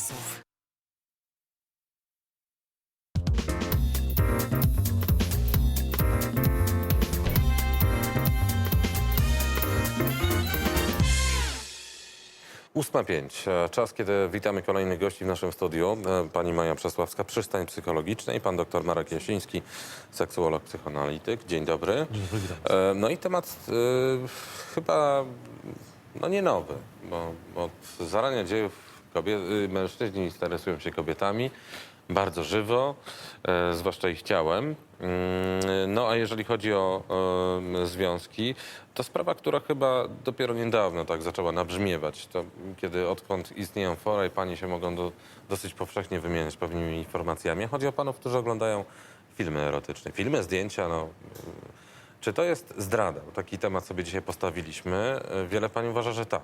głosów. Ósma pięć. Czas, kiedy witamy kolejnych gości w naszym studiu. E, Pani Maja Przesławska, przystań psychologiczna i pan dr Marek Jasiński, seksuolog, psychoanalityk. Dzień dobry. Dzień dobry, witam. E, No i temat e, chyba no nie nowy, bo, bo od zarania dziejów kobiet, y, mężczyźni interesują się kobietami bardzo żywo, e, zwłaszcza ich ciałem. Mm, No a jeżeli chodzi o e, związki, to sprawa, która chyba dopiero niedawno tak zaczęła nabrzmiewać. To kiedy odkąd istnieją fora i panie się mogą do, dosyć powszechnie wymieniać pewnymi informacjami. Chodzi o panów, którzy oglądają filmy erotyczne, filmy, zdjęcia, no, czy to jest zdrada? Taki temat sobie dzisiaj postawiliśmy. Wiele pani uważa, że tak.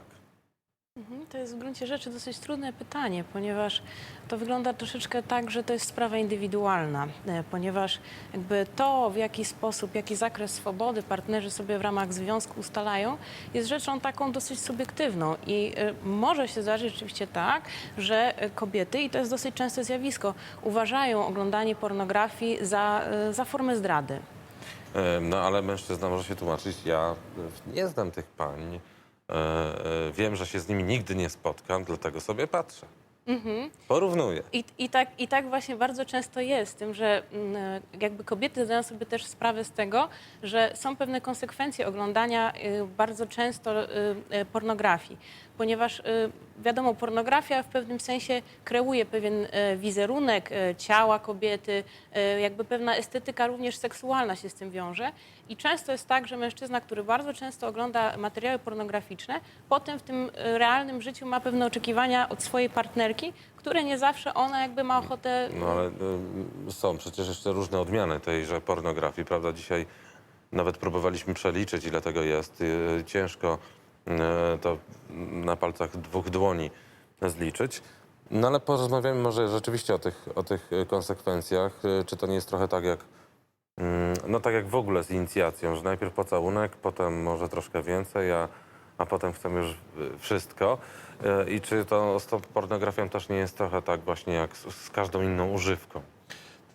Mhm, To jest w gruncie rzeczy dosyć trudne pytanie, ponieważ to wygląda troszeczkę tak, że to jest sprawa indywidualna, e, ponieważ jakby to, w jaki sposób, jaki zakres swobody partnerzy sobie w ramach związku ustalają, jest rzeczą taką dosyć subiektywną i e, może się zdarzyć rzeczywiście tak, że e, kobiety, i to jest dosyć częste zjawisko, uważają oglądanie pornografii za, za formę zdrady. No ale mężczyzna może się tłumaczyć, ja nie znam tych pań, wiem, że się z nimi nigdy nie spotkam, dlatego sobie patrzę. Porównuję. I, i, tak, I tak właśnie bardzo często jest, tym, że mm, jakby kobiety zdają sobie też sprawę z tego, że są pewne konsekwencje oglądania y, bardzo często y, y, pornografii, ponieważ y, wiadomo, pornografia w pewnym sensie kreuje pewien y, wizerunek y, ciała kobiety, jakby pewna estetyka również seksualna się z tym wiąże. I często jest tak, że mężczyzna, który bardzo często ogląda materiały pornograficzne, potem w tym realnym życiu ma pewne oczekiwania od swojej partnerki, które nie zawsze ona jakby ma ochotę. No ale są przecież jeszcze różne odmiany tejże pornografii, prawda? Dzisiaj nawet próbowaliśmy przeliczyć, ile tego jest. Ciężko to na palcach dwóch dłoni zliczyć. No ale porozmawiamy może rzeczywiście o tych, o tych e, konsekwencjach. E, Czy to nie jest trochę tak jak Mm, No tak jak w ogóle z inicjacją, że najpierw pocałunek, potem może troszkę więcej, a, a potem chcemy już wszystko. I czy to z tą pornografią też nie jest trochę tak właśnie jak z, z każdą inną używką?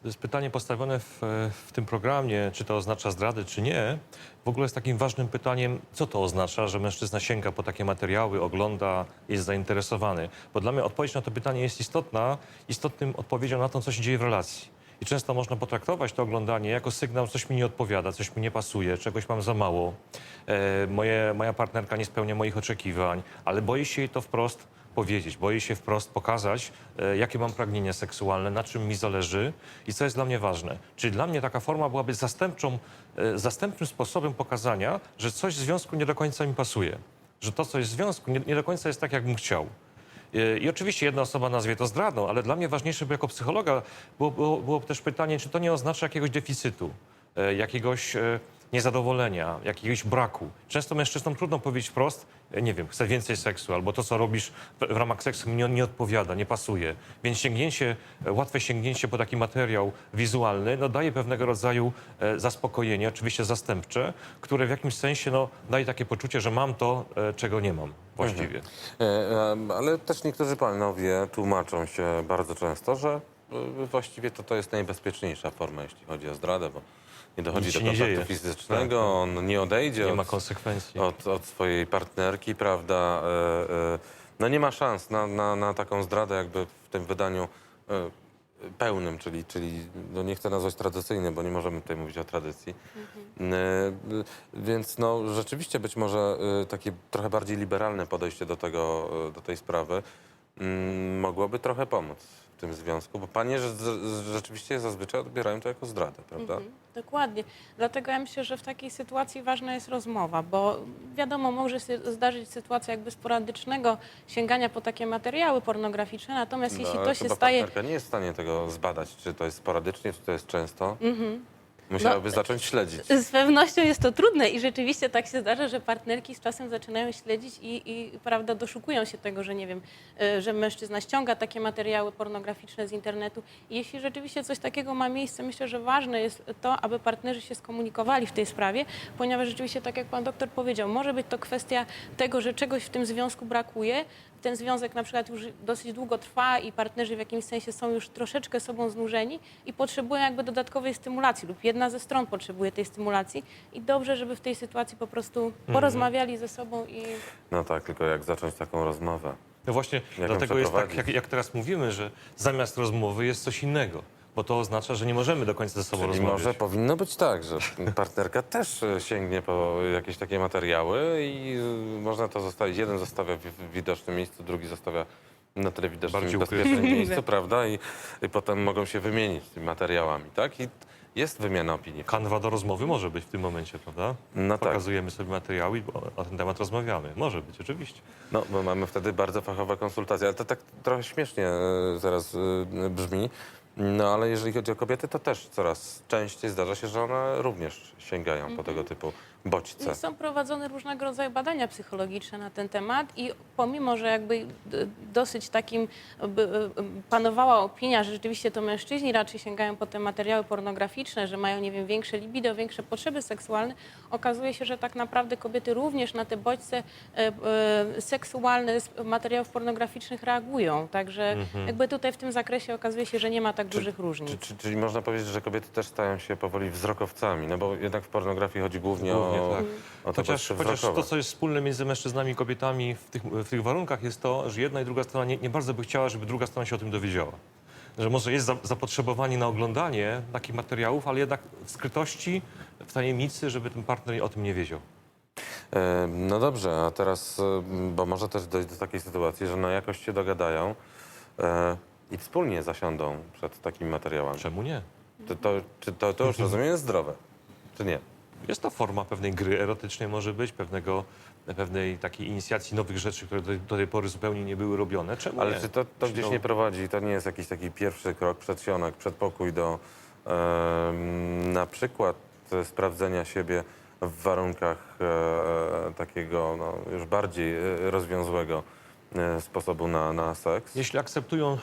To jest pytanie postawione w, w tym programie, czy to oznacza zdradę, czy nie. W ogóle jest takim ważnym pytaniem, co to oznacza, że mężczyzna sięga po takie materiały, ogląda, jest zainteresowany. Bo dla mnie odpowiedź na to pytanie jest istotna, istotnym odpowiedzią na to, co się dzieje w relacji. I często można potraktować to oglądanie jako sygnał, coś mi nie odpowiada, coś mi nie pasuje, czegoś mam za mało, e, moje, moja partnerka nie spełnia moich oczekiwań, ale boję się jej to wprost powiedzieć, boję się wprost pokazać, e, jakie mam pragnienia seksualne, na czym mi zależy i co jest dla mnie ważne. Czyli dla mnie taka forma byłaby zastępczą, e, zastępczym sposobem pokazania, że coś w związku nie do końca mi pasuje. Że to, co jest w związku, nie, nie do końca jest tak, jak bym chciał. E, I oczywiście jedna osoba nazwie to zdradą, ale dla mnie ważniejsze by jako psychologa było, było, było też pytanie, czy to nie oznacza jakiegoś deficytu, jakiegoś e, niezadowolenia, jakiegoś braku. Często mężczyznom trudno powiedzieć wprost, e, nie wiem, chcę więcej seksu, albo to, co robisz w, ramach seksu mi nie, odpowiada, nie pasuje. Więc sięgnięcie, e, łatwe sięgnięcie po taki materiał wizualny no, daje pewnego rodzaju e, zaspokojenie, oczywiście zastępcze, które w jakimś sensie no, daje takie poczucie, że mam to, e, czego nie mam właściwie. E, em, Ale też niektórzy panowie tłumaczą się bardzo często, że e, właściwie to, to jest najbezpieczniejsza forma, jeśli chodzi o zdradę, bo nie dochodzi Nic do się nie kontaktu dzieje. fizycznego, Tak, tak. on nie odejdzie Nie od, ma konsekwencji. od, od swojej partnerki, prawda? E, e, No nie ma szans na, na, na taką zdradę jakby w tym wydaniu e, pełnym, czyli, czyli no nie chcę nazwać tradycyjnym, bo nie możemy tutaj mówić o tradycji. E, e, Więc no rzeczywiście być może e, takie trochę bardziej liberalne podejście do tego, e, do tej sprawy mm, mogłoby trochę pomóc tym związku, bo panie z- rzeczywiście zazwyczaj odbierają to jako zdradę, prawda? Mhm, dokładnie. Dlatego ja myślę, że w takiej sytuacji ważna jest rozmowa, bo wiadomo, może się zdarzyć sytuacja jakby sporadycznego sięgania po takie materiały pornograficzne, natomiast No, jeśli ale to się chyba staje... partnerka nie jest w stanie tego zbadać, czy to jest sporadycznie, czy to jest często. Musiałaby No, zacząć śledzić. Z pewnością jest to trudne i rzeczywiście tak się zdarza, że partnerki z czasem zaczynają śledzić i, i prawda, doszukują się tego, że nie wiem, y, że mężczyzna ściąga takie materiały pornograficzne z internetu. I jeśli rzeczywiście coś takiego ma miejsce, myślę, że ważne jest to, aby partnerzy się skomunikowali w tej sprawie, ponieważ rzeczywiście, tak jak pan doktor powiedział, może być to kwestia tego, że czegoś w tym związku brakuje, ten związek na przykład już dosyć długo trwa i partnerzy w jakimś sensie są już troszeczkę sobą znużeni i potrzebują jakby dodatkowej stymulacji lub jedna ze stron potrzebuje tej stymulacji i dobrze, żeby w tej sytuacji po prostu porozmawiali ze sobą i No tak, tylko jak zacząć taką rozmowę? No właśnie, ją dlatego jest tak, przeprowadzić? jak, jak teraz mówimy, że zamiast rozmowy jest coś innego, bo to oznacza, że nie możemy do końca ze sobą Czyli rozmawiać. może powinno być tak, że partnerka też e, sięgnie po jakieś takie materiały i y, można to zostawić. Jeden zostawia w widocznym miejscu, drugi zostawia na tyle widocznym, Bardziej bezpiecznym miejscu, prawda? I, I potem mogą się wymienić tymi materiałami, tak? I jest wymiana opinii. Kanwa do rozmowy może być w tym momencie, prawda? No tak. Pokazujemy sobie materiały i o, o ten temat rozmawiamy. Może być, oczywiście. No, bo mamy wtedy bardzo fachowe konsultacje, ale to tak trochę śmiesznie e, zaraz e, brzmi. No ale jeżeli chodzi o kobiety, to też coraz częściej zdarza się, że one również sięgają po tego typu bodźce. Są prowadzone różnego rodzaju badania psychologiczne na ten temat i pomimo, że jakby d- dosyć takim by, y, panowała opinia, że rzeczywiście to mężczyźni raczej sięgają po te materiały pornograficzne, że mają, nie wiem, większe libido, większe potrzeby seksualne, okazuje się, że tak naprawdę kobiety również na te bodźce e, e, seksualne z materiałów pornograficznych reagują. Także jakby tutaj w tym zakresie okazuje się, że nie ma tak dużych różnic. Czy, czy, czyli można powiedzieć, że kobiety też stają się powoli wzrokowcami, no bo jednak w pornografii chodzi głównie, Głównie, o, tak. o te Chociaż, chociaż to, co jest wspólne między mężczyznami i kobietami w tych, w tych warunkach, jest to, że jedna i druga strona nie, nie bardzo by chciała, żeby druga strona się o tym dowiedziała. Że może jest za, zapotrzebowanie na oglądanie takich materiałów, ale jednak w skrytości, w tajemnicy, żeby ten partner o tym nie wiedział. E, No dobrze, a teraz, bo może też dojść do takiej sytuacji, że na jakość się dogadają e, i wspólnie zasiądą przed takimi materiałami. Czemu nie? To, to, czy to, to już rozumiem jest zdrowe, czy nie? Jest to forma pewnej gry erotycznej może być, pewnego, pewnej takiej inicjacji nowych rzeczy, które do, do tej pory zupełnie nie były robione. Czemu Ale nie? czy to, to gdzieś No, nie prowadzi, to nie jest jakiś taki pierwszy krok, przedsionek, przedpokój do em, na przykład e, sprawdzenia siebie w warunkach e, e, takiego no, już bardziej e, rozwiązłego e, sposobu na, na seks? Jeśli akceptują,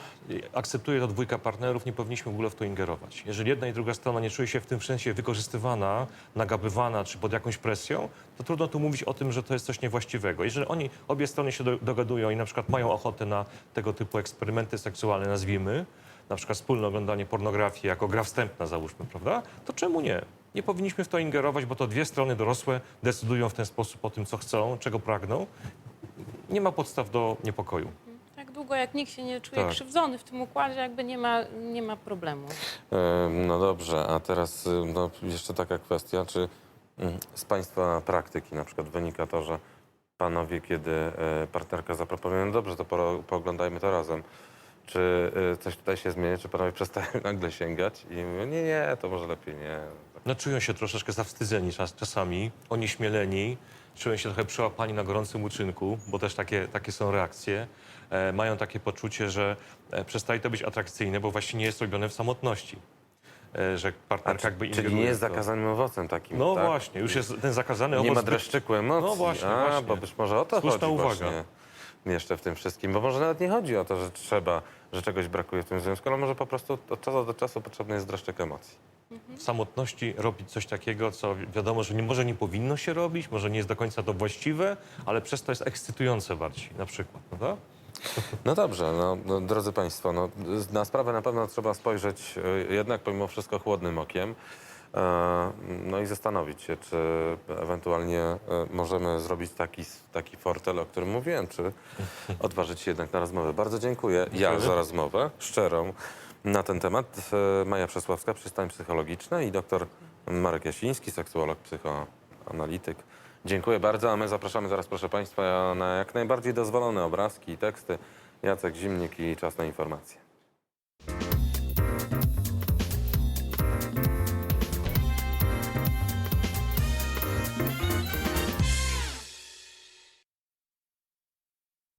akceptuje to dwójka partnerów, nie powinniśmy w ogóle w to ingerować. Jeżeli jedna i druga strona nie czuje się w tym sensie wykorzystywana, nagabywana czy pod jakąś presją, to trudno tu mówić o tym, że to jest coś niewłaściwego. Jeżeli oni, obie strony się do, dogadują i na przykład mają ochotę na tego typu eksperymenty seksualne, nazwijmy, na przykład wspólne oglądanie pornografii jako gra wstępna, załóżmy, prawda? To czemu nie? Nie powinniśmy w to ingerować, bo to dwie strony dorosłe decydują w ten sposób o tym, co chcą, czego pragną. Nie ma podstaw do niepokoju. Tak długo jak nikt się nie czuje Tak. krzywdzony w tym układzie, jakby nie ma, nie ma problemu. No dobrze, a teraz y, no, jeszcze taka kwestia, czy mm, z Państwa praktyki na przykład wynika to, że Panowie, kiedy e, partnerka zaproponuje, no dobrze, to poro- pooglądajmy to razem, czy e, coś tutaj się zmienia, czy Panowie przestają nagle sięgać i mówią, nie, nie, to może lepiej nie. No, czują się troszeczkę zawstydzeni czas, czasami, onieśmieleni, czują się trochę przełapani na gorącym uczynku, bo też takie, takie są reakcje. E, mają takie poczucie, że e, przestaje to być atrakcyjne, bo właśnie nie jest robione w samotności. E, że A partnerka czy, jakby czyli nie jest w to. zakazanym owocem takim, No tak? właśnie, już jest ten zakazany Nie owoc ma zbyt- dreszczyku emocji. No właśnie, A, właśnie. bo być może o to Słuszna chodzi uwaga. właśnie jeszcze w tym wszystkim. Bo może nawet nie chodzi o to, że trzeba, że czegoś brakuje w tym związku, ale może po prostu od czasu do czasu potrzebny jest dreszczyk emocji. W samotności robić coś takiego, co wi- wiadomo, że nie, może nie powinno się robić, może nie jest do końca to właściwe, ale przez to jest ekscytujące bardziej na przykład, prawda? No dobrze, no, no, drodzy Państwo, no, na sprawę na pewno trzeba spojrzeć e, jednak pomimo wszystko chłodnym okiem. E, No i zastanowić się, czy ewentualnie e, możemy zrobić taki, taki fortel, o którym mówiłem, czy odważyć się jednak na rozmowę. Bardzo dziękuję ja za rozmowę szczerą na ten temat. E, Maja Przesławska, przystań psychologiczna i doktor Marek Jasiński, seksuolog, psychoanalityk. Dziękuję bardzo, a my zapraszamy teraz, proszę Państwa, na jak najbardziej dozwolone obrazki i teksty. Jacek Zimnik i Czas na informacje.